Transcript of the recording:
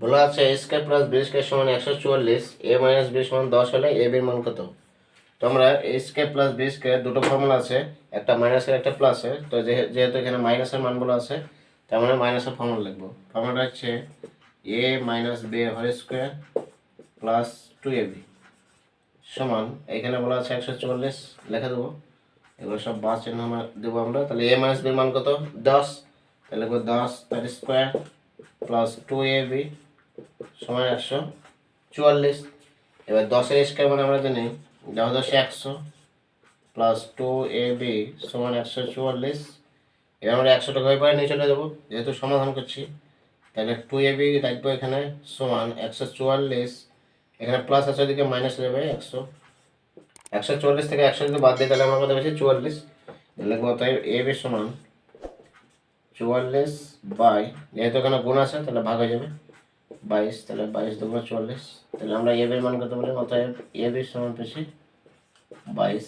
বলা আছে A square plus B square সমান একশো চুয়াল্লিশ এ মাইনাস বি সমান দশ হলে এ বির মান কত? তো আমরা A square plus B square দুটো ফর্মুলা আছে, একটা মাইনাসের একটা প্লাসের তো যেহে- যেহেতু এখানে মাইনাসের মানগুলো আছে, তার মানে মাইনাসের ফর্মুলা লিখব। ফর্মুলাটা হচ্ছে A minus B whole square plus two A B সমান, এখানে বলা আছে একশো চুয়াল্লিশ, লিখে দেবো। এগুলো সব বাস চিহ্ন দেবো আমরা। তাহলে এ মাইনাস বির মান কত? দশ। তাহলে লিখব দশ তার square plus two A B সমান একশো চুয়াল্লিশ। এবার দশের স্কোয়ার মানে আমরা জানি দশ দশে একশো প্লাস টু এ বি সমান একশো চুয়াল্লিশ। এবার আমরা একশো টাকা ওই পারে নিয়ে চলে যাব। যেহেতু সমাধান করছি, তাহলে টু এ বি রাখব এখানে সমান একশো চুয়াল্লিশ। এখানে প্লাস আছে ওদিকে মাইনাস যাবে একশো। একশো চুয়াল্লিশ থেকে একশো যদি বাদ দিই, তাহলে আমার কথা বেশি? চুয়াল্লিশ। লিখব তাই এ বি সমান চুয়াল্লিশ বাই, যেহেতু এখানে গুণ আছে, তাহলে ভাগ হয়ে যাবে। বাইশ, তাহলে বাইশ দুগুণ চল্লিশ। তাহলে আমরা এ বির মান করতে বলি? অতএব এ বির সমান পেয়েছি বাইশ।